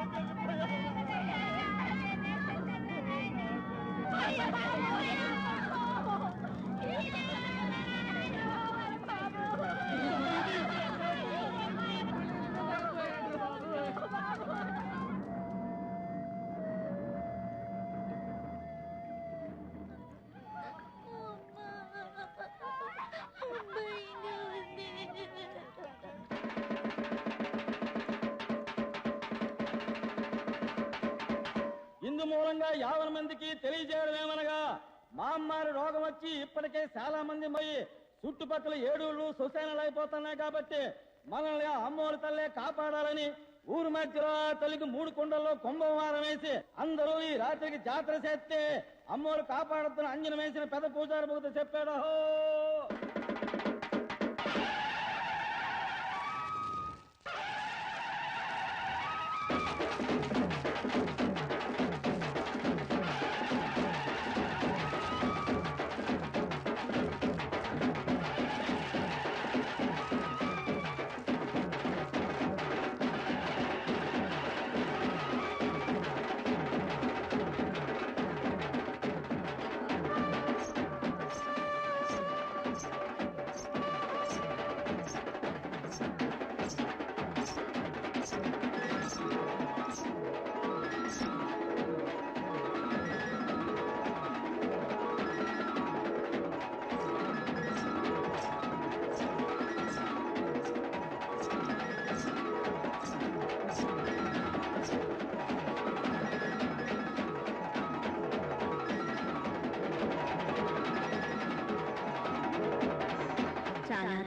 Kaya ba mo yan తెలియజేయడం ఏమనగా మా అమ్మారి రోగం వచ్చి ఇప్పటికే చాలా మంది పోయి చుట్టుపక్కల ఏడూళ్ళు సుశానాలు అయిపోతున్నాయి కాబట్టి మనల్ని ఆ అమ్మవారి తల్లే కాపాడాలని ఊరు మధ్యలో తల్లికి మూడు కుండల్లో కుంభవారం వేసి అందరూ ఈ రాత్రికి జాతర చేస్తే అమ్మవారు కాపాడుతున్న అంజనం వేసిన పెద్ద పూజారి భక్తుడు చెప్పాడు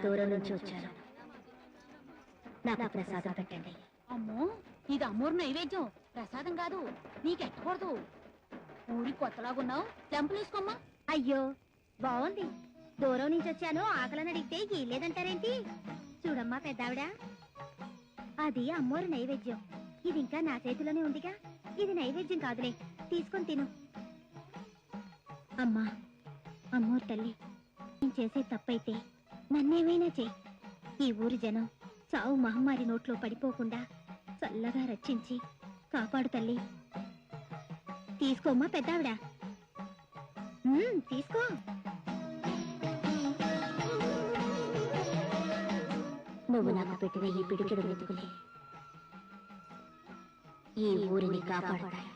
దూరం నుంచి వచ్చాను. నాకు ప్రసాదం పెట్టండి. అమ్మో ఇది అమ్మోరు నైవేద్యం. ప్రసాదం కాదు నీకెట్టకూడదు ఊరి కొత్తలాగున్నావు టెంపుల్ తీసుకోమ్మా అయ్యో బాగుంది దూరం నుంచి వచ్చాను ఆకలని అడిగితే గీలేదంటారేంటి చూడమ్మా పెద్దావిడ. అది అమ్మోరు నైవేద్యం. ఇది ఇంకా నా చేతిలోనే ఉందిగా. ఇది నైవేద్యం కాదులే తీసుకొని తిను. అమ్మా అమ్మోరు తల్లి నేను చేసే తప్పైతే నన్నేమైనా చెయ్యి. ఈ ఊరి జనం సావు మహమ్మారి నోట్లో పడిపోకుండా చల్లగా రక్షించి కాపాడు తల్లి. తీసుకోమ్మా పెద్దావిడ. తీసుకో. నువ్వు నాకు పెట్టిన ఈ పిడికిడు వెతుకులే. ఈ ఊరిని కాపాడతాయి.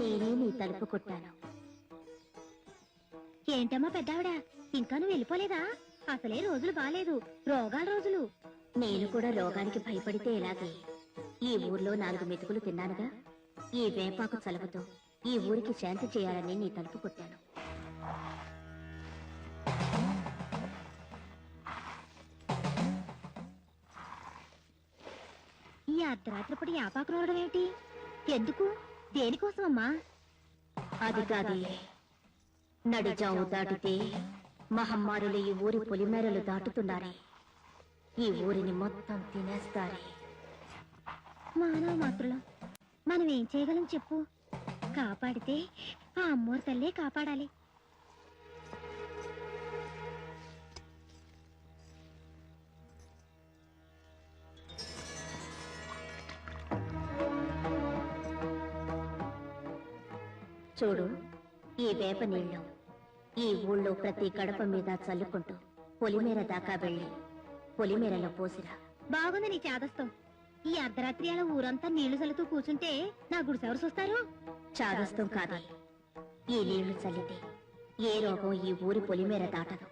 నేనే నీ తలుపు కొట్టాను. ఏంటమ్మా పెద్దావిడ? ఇంకా నువ్వు వెళ్ళిపోలేదా? అసలే రోజులు బాలేదు రోగాల రోజులు. నేను కూడా రోగానికి భయపడితే ఎలాగే? ఈ ఊర్లో నాలుగు మెతుకులు తిన్నానుగా. ఈ వేపాకు చలవతో ఈ ఊరికి శాంతి చేయాలని నీ తలుపు కొట్టాను. ఈ అర్ధరాత్రిపడి ఆపాకు రోడడం ఏమిటి ఎందుకు? దేనికోసం అమ్మా అది కాదే. నడిజావు దాటితే మహమ్మారులు ఈ ఊరి పొలిమేరలు దాటుతున్నారే. ఈ ఊరిని మొత్తం తినేస్తారే. మానవ మాత్రులం మనం ఏం చేయగలం చెప్పు. కాపాడితే ఆ అమ్మోరు తల్లే కాపాడాలి. చూడు ఈ వేప నీళ్ళు ఈ ఊళ్ళో ప్రతి గడప మీద చల్లుకుంటూ పొలిమేర దాకా వెళ్ళి పొలిమేరలో పోసిరా. బాగుంది నీ చాదస్తం. ఈ అర్ధరాత్రి అలా ఊరంతా నీళ్ళు చల్లుతూ కూర్చుంటే నా గుడిసెవరు చూస్తారు? చాదస్తం కాదే. ఈ నీళ్ళు చల్లితే ఏ రోగం ఈ ఊరి పొలిమేర దాటదు.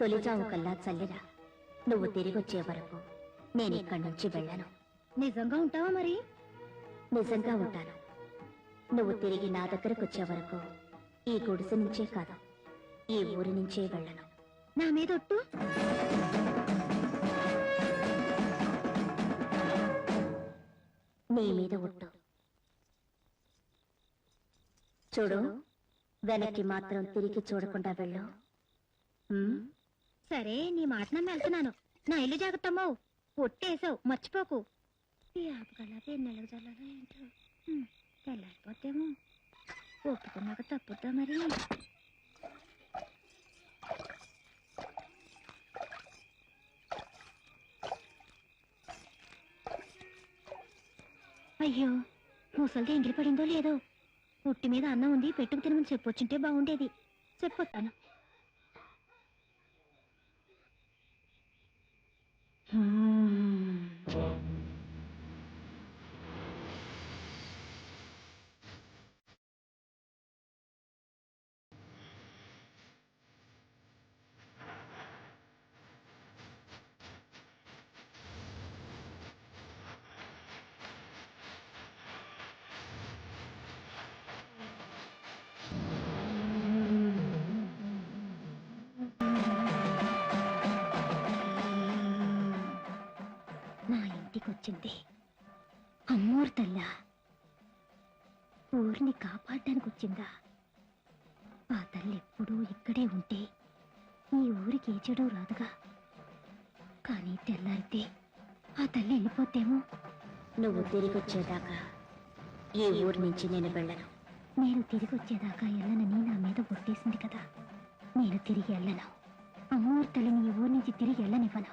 తొలిజావు కల్లా చల్లిరా. నువ్వు తిరిగొచ్చే వరకు నేను ఇక్కడి నుంచి వెళ్ళను. నిజంగా ఉంటావా మరి? నిజంగా ఉంటాను. నువ్వు తిరిగి నా దగ్గరకొచ్చే వరకు ఈ గుడిసె నుంచే కాదు ఈ ఊరి నుంచే వెళ్ళను. నా మీద ఒట్టు? నీ మీద ఒట్టు. చూడు వెనక్కి మాత్రం తిరిగి చూడకుండా వెళ్ళు. సరే నీ మాట నమ్మి వెళ్తున్నాను. నా ఇల్లు జాగ్రత్తమ్మో ఒట్టేసావు మర్చిపోకు. ఈ ఆపగల నెలకు జల్లాలో ఏంటో తెల్లారిపోతేమో ఒప్పుకున్నాక తప్పుద్దా మరి అయ్యో ముసలిది ఎంగిలి పడిందో లేదో ఉట్టి మీద అన్నం ఉంది పెట్టుకు తినమని చెప్పొచ్చుంటే బాగుండేది చెప్పొస్తాను వచ్చింది. అమ్మోరు తల్లా ఊరిని కాపాడడానికి వచ్చిందా ఆ తల్లి ఎప్పుడూ ఇక్కడే ఉంటే ఈ ఊరికి ఏ చెడు రాదుగా. కానీ తెల్లారితే ఆ తల్లి వెళ్ళిపోతేమో? నువ్వు తిరిగి వచ్చేదాకా ఈ ఊరు నుంచి నేను వెళ్ళను. నేను తిరిగి వచ్చేదాకా వెళ్ళనని నా మీద ఒట్టేసింది కదా. నేను తిరిగి వెళ్ళను అమ్మోరు తల్లిని ఈ ఊరి నుంచి తిరిగి వెళ్ళనివ్వను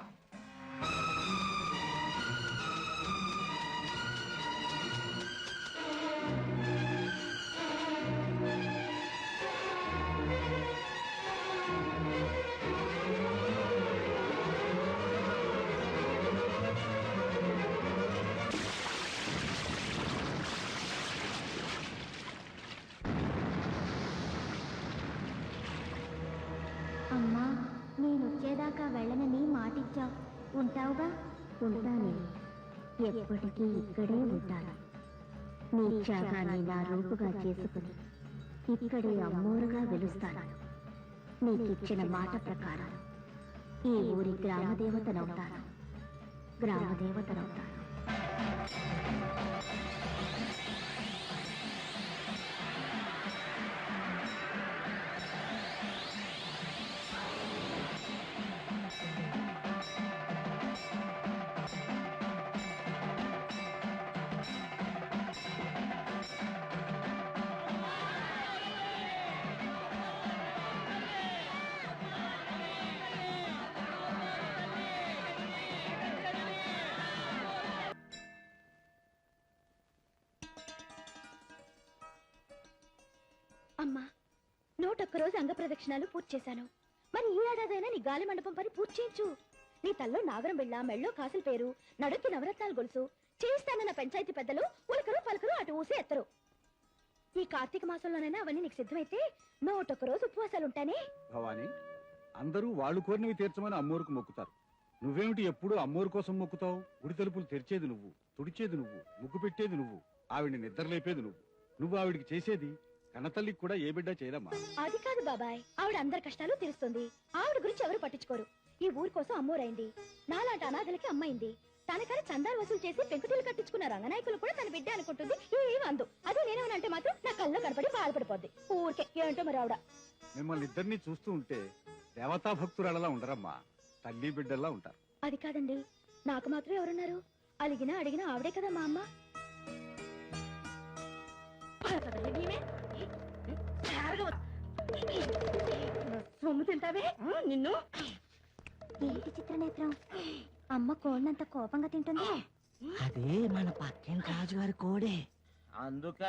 ఎప్పటికీ ఇక్కడే ఉంటాను నీ త్యాగాన్ని నా రూపుగా చేసుకుని ఇక్కడే అమ్మోరుగా వెలుస్తాను. నీకిచ్చిన మాట ప్రకారం ఈ ఊరి గ్రామదేవతనవుతాను గ్రామదేవతనవుతాను రోజు అంగ ప్రదక్షిణాలు పూర్తి చేశాను. మరి ఈ ఏడాదైనా నీ గాలి మండపం పని పూర్తి చేయించు. నీ తల్లో నాగరం బిళ్ళ మెళ్ళో కాసుల పేరు నడుక్కి నవరత్నాలు గొలుసు. చేయిస్తానన్న పంచాయతీ పెద్దలు ఉలకరు పలకరు అటు ఊసి ఎత్తరు. ఈ కార్తీక మాసంలోనైనా అవన్నీ నీకు సిద్ధమైతే నూటొక్క రోజు ఉపవాసాలు ఉంటానే? భవాని అందరూ వాళ్ళు కోరినవి తీర్చమని అమ్మోరుకు మొక్కుతారు. నువ్వేమిటి ఎప్పుడు అమ్మోరు కోసం మొక్కుతావు? గుడి తలుపులు తెరిచేది నువ్వు తుడిచేది నువ్వు ముగ్గు పెట్టేది నువ్వు ఆవిడ నిద్రలేపేది నువ్వు. నువ్వు ఆవిడికి చేసేది కన్నతల్లికి కూడా ఏ బిడ్డ చేయదమ్మా. అది కాదు బాబాయ్ ఆవిడ అందరి కష్టాలు తీరుస్తుంది. ఆవిడ గురించి ఎవరు పట్టించుకోరు. ఈ ఊరి కోసం అమ్మోరైంది. నాలాంటి అనాథలకి అమ్మైంది తనకని చందాలు వసూలు చేసి పెంకుటిల్లు కట్టించుకున్న రంగనాయకులు కూడా తన బిడ్డ అనుకుంటుంది. ఏం అందు అదే నేనేమనంటే మాత్రం నా కళ్ళలో కనపడి బాధపడిపోద్ది. ఊరికే ఏంటో మరి ఆవిడ? మిమ్మల్ని ఇద్దరిని చూస్తూ ఉంటే దేవతా భక్తురాలలా ఉండరమ్మా. తల్లి బిడ్డల్లా ఉంటారు. అది కాదండి. నాకు మాత్రం ఎవరున్నారు? అలిగినా అడిగినా ఆవిడే కదా మా అమ్మ. సొమ్ము తింటావే? నిన్ను. ఏంటి చిత్రనేత్రం? అమ్మ కోడినంత కోపంగా తింటుంది? అదే మన పక్కింటి రాజుగారి కోడే. అందుక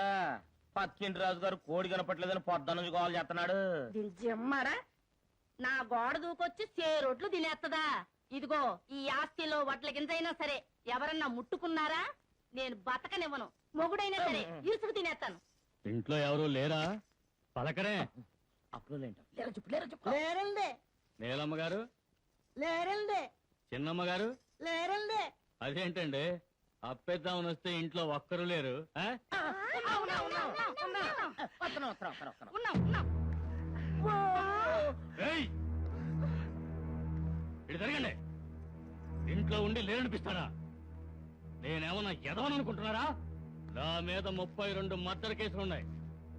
పక్కింటి రాజు గారు కోడి కనపట్లేదని పొద్దు నుంచి కాల్ చేస్తున్నాడు. దిల్జమ్మారా నా గోడ దూకొచ్చి సేరొట్లు తినేస్తదా ఇదిగో ఈ ఆస్తిలో వడ్ల గింజైనా సరే ఎవరన్నా ముట్టుకున్నారా? నేను బతకనివ్వను. మొగుడైనా సరే ఇరుసుకు తినేస్తాను. ఇంట్లో ఎవరు లేరా? పలకరే. లేరండి నీలమ్మ గారు లేరండి చిన్నమ్మ గారు లేరండి అదేంటండి? అప్పేద్దామని వస్తే ఇంట్లో ఒక్కరు లేరు ఆ? ఉన్నాం ఉన్నాం ఏయ్! ఇటు తిరగండి. ఇంట్లో ఉండి లేరనిపిస్తాడా? నేనేమో నేనేమన్నా ఎదవననుకుంటున్నారా నా మీద ముప్పై రెండు మర్డర్ కేసులు ఉన్నాయి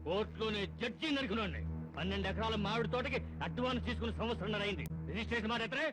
కోర్టులోనే జడ్జి నరికినండి పన్నెండు ఎకరాల మామిడి తోటకి అడ్వాన్స్ తీసుకుని సంవత్సరం అయింది. రిజిస్ట్రేషన్ మాట ఎత్తరే?